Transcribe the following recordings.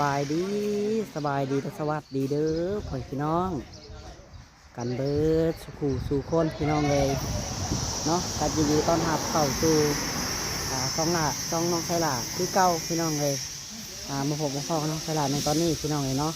บสบายดีสบายดีและสวัสดีเด้อพ่อพี่น้อง กันเบิดสุขูสู่คนพี่น้องเลยเนาะกันยินดีต้อนรับเข้าสู่อ่าซองหลาซองน้องไซลาคือเก้าพี่น้องเลยอ่ามาพบมาพ่อกับน้องไซลาในตอนนี้พี่น้องเลยเนาะ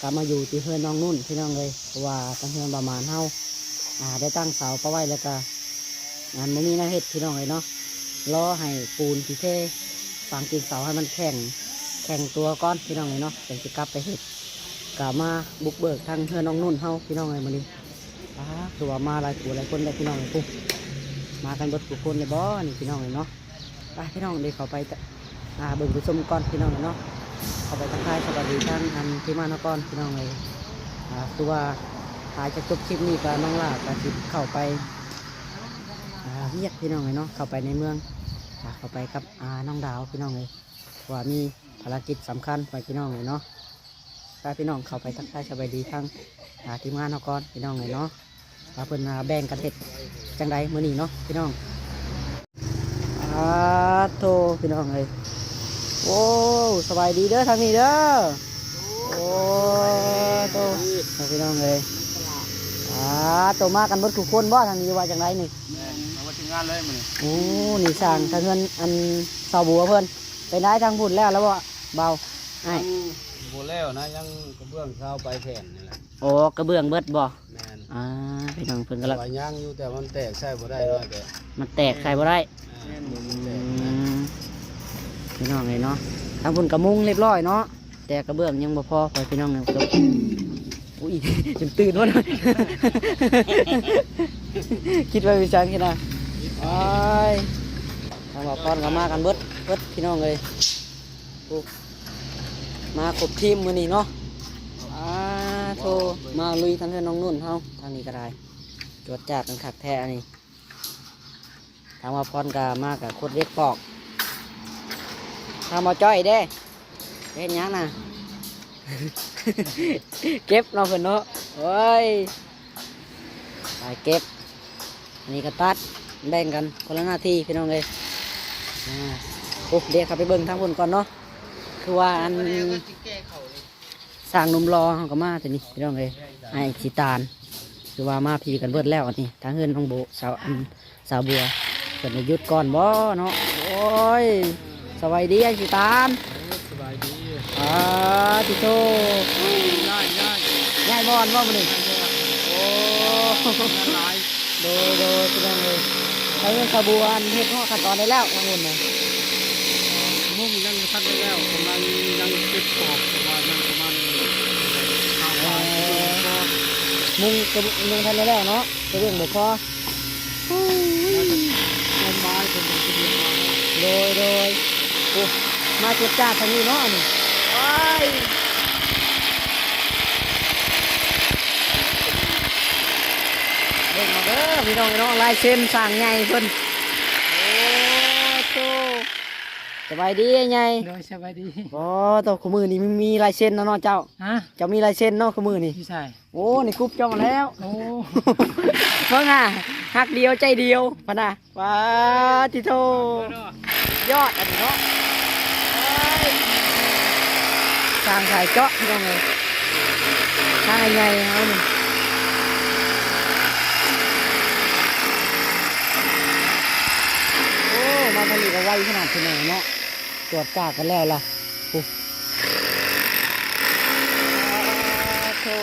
กลับมาอยู่ที่เพื่อนน้องนุ่นพี่น้องเลยเพราะว่าตั้งเพื่อนประมาณเฮาอ่าได้ตั้งเสาประไว้แล้วก็งานมันมีหน้าเฮ็ดพี่น้องเลยเนาะรอให้ปูนที่เทฝังตีนเสาให้มันแข็ง แข่งตัวก้อนพี่น้องเลยเนาะเป็นสิกลับไปเฮ็ดกลับมาบุกเบิกทางเพื่อน้องนุ่นเฮาพี่น้องเลยมานี้อ้าคือว่ามาหลายผู้หลายคนได้พี่น้องเลยปุ๊บมากันบดทุกคนเลยบ่นี่พี่น้องเลยเนาะไปพี่น้องเดี๋ยวเขาไปอ่าเบิ่งไปชมก้อนพี่น้องเลยเนาะเขาไปทักทายสวัสดีทางอันที่มาเนาะก้อนพี่น้องเลยอ่าคือว่าหายจากจบคลิปนี้ก็น้องล่าก็สิเข้าไปอ่าเรียกพี่น้องเลยเนาะเข้าไปในเมืองเข้าไปกับอ่าน้องดาวพี่น้องเลยว่ามี ภารกิจสำคัญไปพี่น้องเลยเนาะถ้าพี่น้องเข้าไปทักทายสบายดีทั้งอ่าทีมงานเอาก่อนพี่น้องเลยเนาะว่าเพิ่นมาแบ่งกันเฮ็ดจังใดมื้อนี้เนาะพี่น้องอาโตพี่น้องเลยโอ้สบายดีเด้อทางนี้เด้อโอ้โตเอาพี่น้องเลยอาโตมากันเบิดทุกคนบ่ทางนี้ว่าจังไรนี่มาถึงงานเลยมันโอ้นี่สร้างทางเงินอันสาวบัวเพิ่นไปได้ทางพุ่นแล้วแล้วบ่ เบาไอ้ายโบแล้วนะยังกระเบื้องเช้าไปแผ่นนี่แหละโอ้กระเบื้องเบิดบ่แมนอ่าพี่น้องเพิ่นกำลังว่ายังอยู่แต่มันแตกใช่บ่ได้น้อยแต่มันแตกใส่บ่ได้แม่นอืมันแตกนะมพี่น้องเลยเนาะทางพุ่นกระมุงเรียบร้อยเนาะแต่กระเบื้องยังบ่พอไปพี่น้องเนี่ยครับอุ้ยจนตื่นวะนะคิดว่าวิจารณ์แค่น่ะไอ้ายทางบอกก่อนก็มากันเบิดเบิดพี่น้องเลยโอ้ มาครบทีมมื้อนี้เนาะอ่าโทมาลุยทางเพื่อนน้องนุ่นเฮาทางนี้ก็ได้จวดจัดกันคักแท้อันนี้ทางมาพรกามากกับโคตรเล็กปอกทางมาจ้อยเด้เล่นยังน่ะ เก็บเราะเพิ่นเนาะโอ้ยไปเก็บอันนี้ก็ตัดแบ่งกันคนละหน้าที่พี่น้องเลยอ่าโอ้เดี๋ยวขับไปเบิ่งทางบนก่อนเนาะ คือว่าอันสร้างนุ่มรอเขาก็มาแต่นี่พี่น้องเลยไอ้สีตาลคือว่ามาพีกันเบิดแล้วอันนี้ทางเฮือนของโบสาวอันสาวบัวเกิดในยุดก่อนบ่เนาะโอ้ยสวัสดีไอ้สิตามสบายดีอ่าติโตง่ายง่ายง่ายบอนว่ามันนี่โอ้หลายโดยโดยพี่น้องเลยใช้เงินขบวนเฮ็ดข้อขั้นตอนได้แล้วทั้งหมดเลย มุ่งยังทันได้แล้วกำลังยังเก็บขอบประมาณยังประมาณข้าวปลามุงกระมุงทันได้แล้วเนาะจะเรื่องบ่พอต้นไม้เป็นต้นเดียวมาโดยโดยโอ้มาเจ็บจ้าทางนี้เนาะนี่โอ้ยเบิ่งมาเด้อพี่น้องเนาะลายเส้นสั่งใหญ่เพิ่นโอ้โต สบายดีไงโดยสบายดีโอ้ตัวขมือนี่มันมีลายเส้นเนาะเนาะเจ้าฮะเจ้ามีลายเส้นเนาะขมือนี่พี่ชายโอ้นี่กรุ๊บเจ้ามาแล้วโอ้เพิ่งอะหักเดียวใจเดียวพะนะว้าทิโทยอดอันนี้เนาะเอ้ยสร้างสายเจาะพี่น้องเลยสร้างยังไงเอาหนึ่งโอ้มาผลิตเอาไว้ขนาดที่ไหนเนาะ ตรวจกากกันแล้วล่ะโอ้โธ่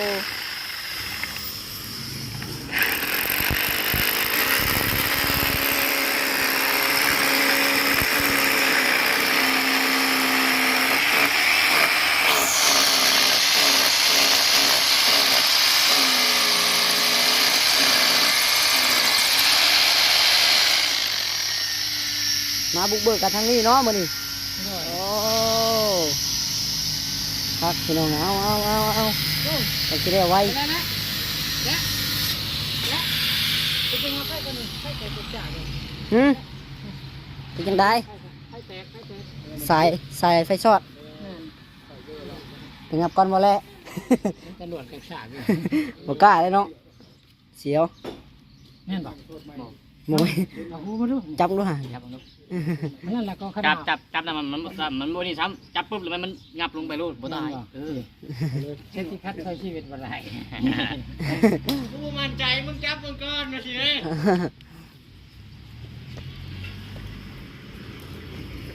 มาบุกเบิกกันทางนี้เนาะมื้อนี้ โอ้พักพี่น้องเอาเอาเอาเอาไปสินได้ไว้หืมเป็นจังไดสายสายไฟช็อตเป็นงับก่อนบ่แล้วตำรวจกับฉากอยู่บ่กล้าเลยเนาะเสียวแม่นบอกหโมยเอาหูมาดูจับดู ห่าจับมันดูนั่นแหละก็ขจันาบดจับจับนะมันมันมันมันบ่นี่ซ้ำจับปุ๊บแล้วมันมันงับลงไปรูดบ่ตายเออเช่นที่คัดเข้าชีวิตวันไรกูมั่นใจมึงจับมึงก่อนมาสิเอ้ย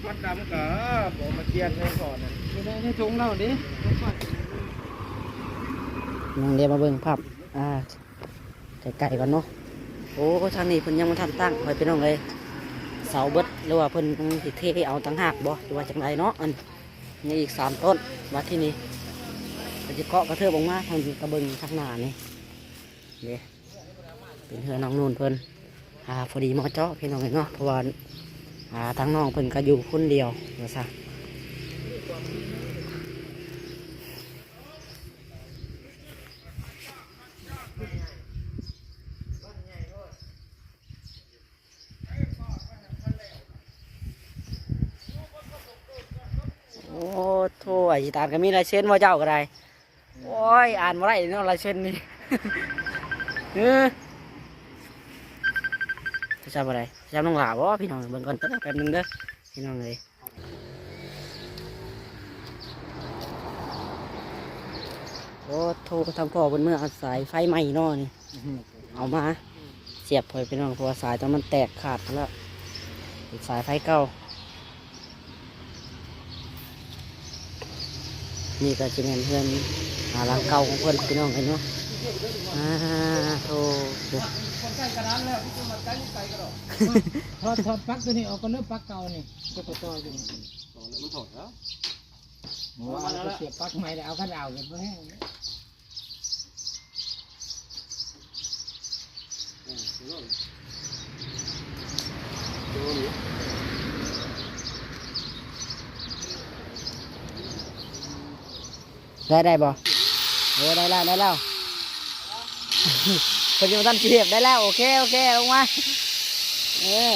พัดดำก็บอกมาเทียนให้ก่อนนะอยู่ในในถุงเราดิน้องเดียวมาเบิ่งภาพอ่าไก่ๆก่อนเนาะโอ้ทางนี้เพิ่นยังมาทันตั้งไว้เป็นน้องเลย เสาเบิดหรือว่าเพิ่นสิเทเอาตั้งหากบ่หรือว่าจังไรเนาะอันนี่อีกสามต้นมาที่นี่จะเกาะกระเทือบออกมาทางกระเบิงทางหน้านี่เด้เป็นเฮือน้องนูนเพิ่นอ่าพอดีมอเจาะพี่น้องเอ้ยเนาะเพราะว่าอ่าทางน้องเพิ่นก็อยู่คนเดียวนะซะ โอ้ โถไอ้ตามก็มีลายเส้นว่าเจ้าก็ได้โอ้ยอ่านมาได้เนาะลายเส้นนี่เออจะจำอะไรจำน้องหลาบ่พี่น้องเบิ่งก่อนเด้อแป๊บนึงเด้อพี่น้องเลยโอ้โทรทำพ่อบนเมื่ออาสายไฟใหม่นาะนี่เอามา เสียบพอยพี่น้องเพราะสายตอนมันแตกขาดแล้วสายไฟเก่า นี่ก็จะเป็นเพื่อนหาหลังเก่าของเพื่อนพี่น้องเห็นเนาะอ่าโธ่ดูถอดถอดปลั๊กตัวนี้ออกก็เลิกปลั๊กเก่านี่ก็ตัวต่ออยู่มันถอดแล้วว่าเราเสียบปลั๊กใหม่แล้วเอากระดาวกันไปให้ ได้ได้บ่โอ้ได้แล้วได้แล้วคนจะมาตั้งเสียบได้แล้ว โอเค โอเคลงมาเออ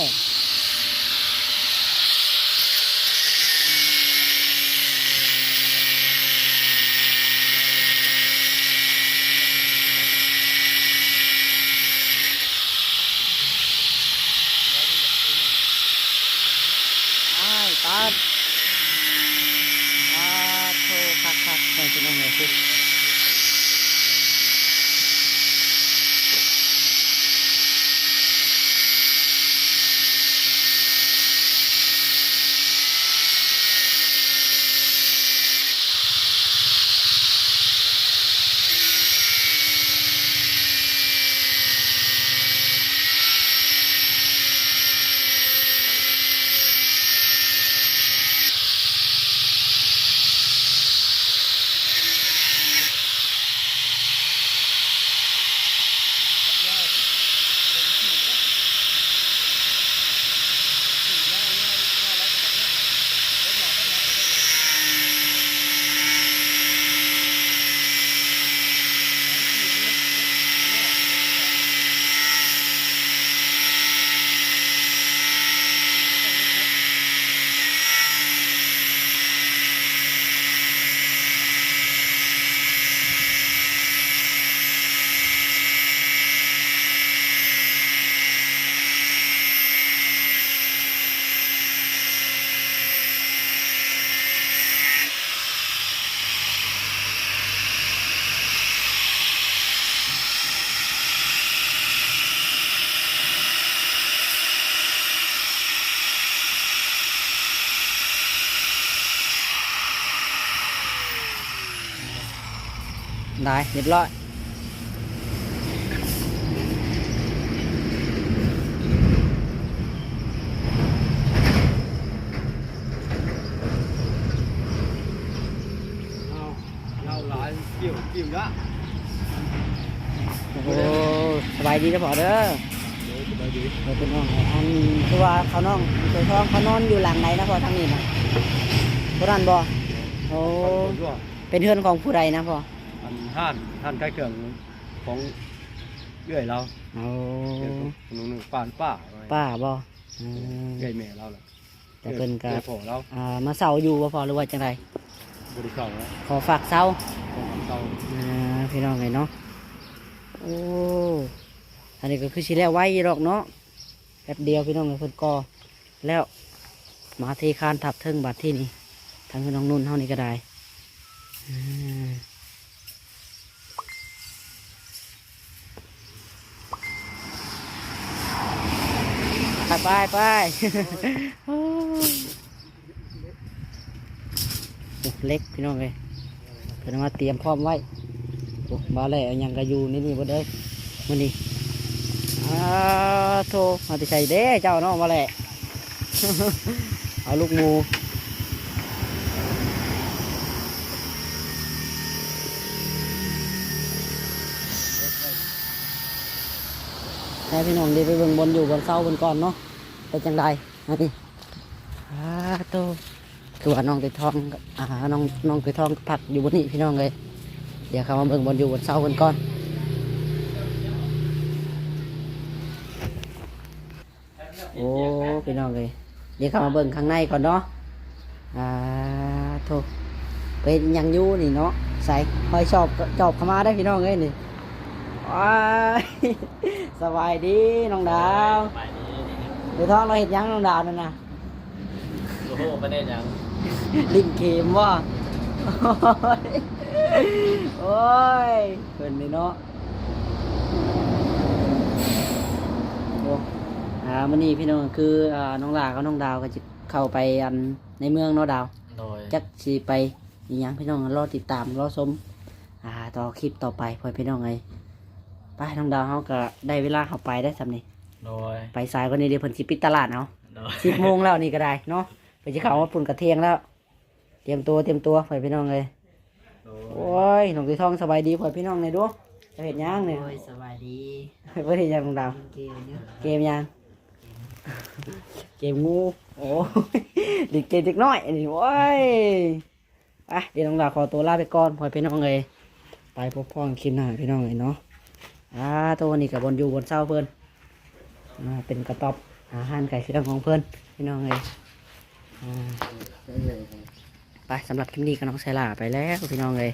ได้เรียบร้อยกี่วกี่วละโอ้โหสบายดีนะพอเด้อสบายดีเดี๋ยวเป็นน้องอันคือว่าเขาน้องเคยท้องเขานอนอยู่หลังไหนนะพอทางนี้นะผู้นั้นบ่โอ้เป็นเพื่อนของผู้ใดนะพอ อันห้านห้านใกล้เครื่องของเอื้อยเราโอ้เอื้อยของหนุ่งป้านป้าป้าบ่อืมเอื้อยแม่เราแหละแต่เพิ่นก็เอื้อยพ่อเราอ่ามาเศร้าอยู่บ่พอหรือว่าจังไรบริษัทแล้วขอฝากเศร้าของเราอ่าพี่น้องไงเนาะโอ้อันนี้ก็คือสิแล้วไว้หรอกเนาะป๊บเดียวพี่น้องเลยเพิ่นก่อแล้วมาเทคานทับเทิงบัดที่นี่ทางพี่น้องนุ่นเท่านี้ก็ได้อ่า ไปไปไปโอ้เล็กพี่น้องเลยเพิ่นเอมาเตรียมพร้อมไว้มาแล้วเอยังก็อยู่นี่นี่บ่เด้อมื้อนี้อ้าโทมาติใส่เด้เจ้าเนาะมาแหละเอาลูกงูให้พี่น้องด้ไปเบิ่งบนอยู่บนเสาบนก่อนเนาะ เป็นจังไดอันนี้อ้าโตตัวน้องติดทองกับอ่าน้องน้องติดทองผักอยู่บนนี้พี่น้องเลยเดี๋ยวเขามาเบิ่งบนอยู่บนเสาบนก่อนโอ้พี่น้องเลยเดี๋ยวเข้ามาเบิ่งข้างในก่อนเนาะอ่าโทเป็นหยังอยู่นี่เนาะใส่คอยชอบจอบเข้ามาได้พี่น้องเลยนี่ว้ายสบายดีน้องดาวไปนี่เดี๋ ยวท้องเราเห็นยังน้องดาวนั่นนะโอ้โหประเด็นยังลิงเข็มว่าโอ้ยโอ้ยเพิ่นนี่เนาะโอ้อ่ามันนี่พี่น้องก็คืออ่าน้องลากับน้องดาวก็จะเข้าไปอันในเมืองเนาะดาว โดยจักสีไปอีหยังพี่น้องรอติดตามรอชมอ่าต่อคลิปต่อไปพอพี่น้องไงไปน้องดาวเขาก็ได้เวลาเขาไปได้สำนี่ โดยไปสายกว่านี้เดี๋ยวเพิ่นสิปิดตลาดเอาโดยสิบโมงแล้วนี่ก็ได้เนาะไปจะเข้ามาปุ่นกระเทียงแล้ว เตรียมตัวเตรียมตัวไปพี่น้องเลยโดโอ้ยน้องตีทองสบายดีพอพี่น้องเลยดูจะเห็นยังเนี่ยโอ้ยสบายดีเพื่อเห็นยังน้องดาวเกลเนี่ยเกมยังเกมงูโอ้ยเด็กเกมเด็กน้อยอันนี้โอ้ยไปเดี๋ยวน้องดาวขอตัวลาไปก่อนพอพี่น้องเลยไปพบพ่อกันคลิปหน้าพี่น้องเลยเนาะอ่าตัวนี้กับบนอยู่บนเสาเพื่อนอ่า เป็นกระต๊อบอาหารไก่เครื่องของเพื่อนพี่น้องเลยไปสำหรับคลิปนี้ก็น้องไซล่าไปแล้วพี่น้องเลย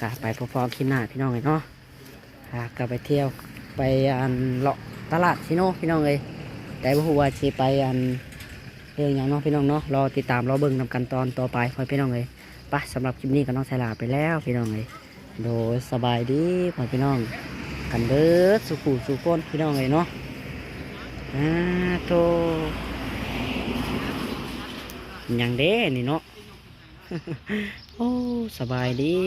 กไปพบพ่อกันคลิปหน้าพี่น้องเลยเนาะอ่ากลับไปเที่ยวไปอันเลาะตลาดชิโน่พี่น้องเลยแต่บ่ฮู้ว่าสิไปอันเรื่องอย่างเนาะพี่น้องเนาะรอติดตามรอเบิ่งนำกันตอนต่อไปพอยพี่น้องเลยไปสำหรับคลิปนี้ก็น้องไซล่าไปแล้วพี่น้องเลยโดยสบายดีพ่อพี่น้อง กันเบิดสุขุสุขคนพี่น้องเลยเนาะ อ่าโตหยังเด้นี่เนาะ โอ้สบายดี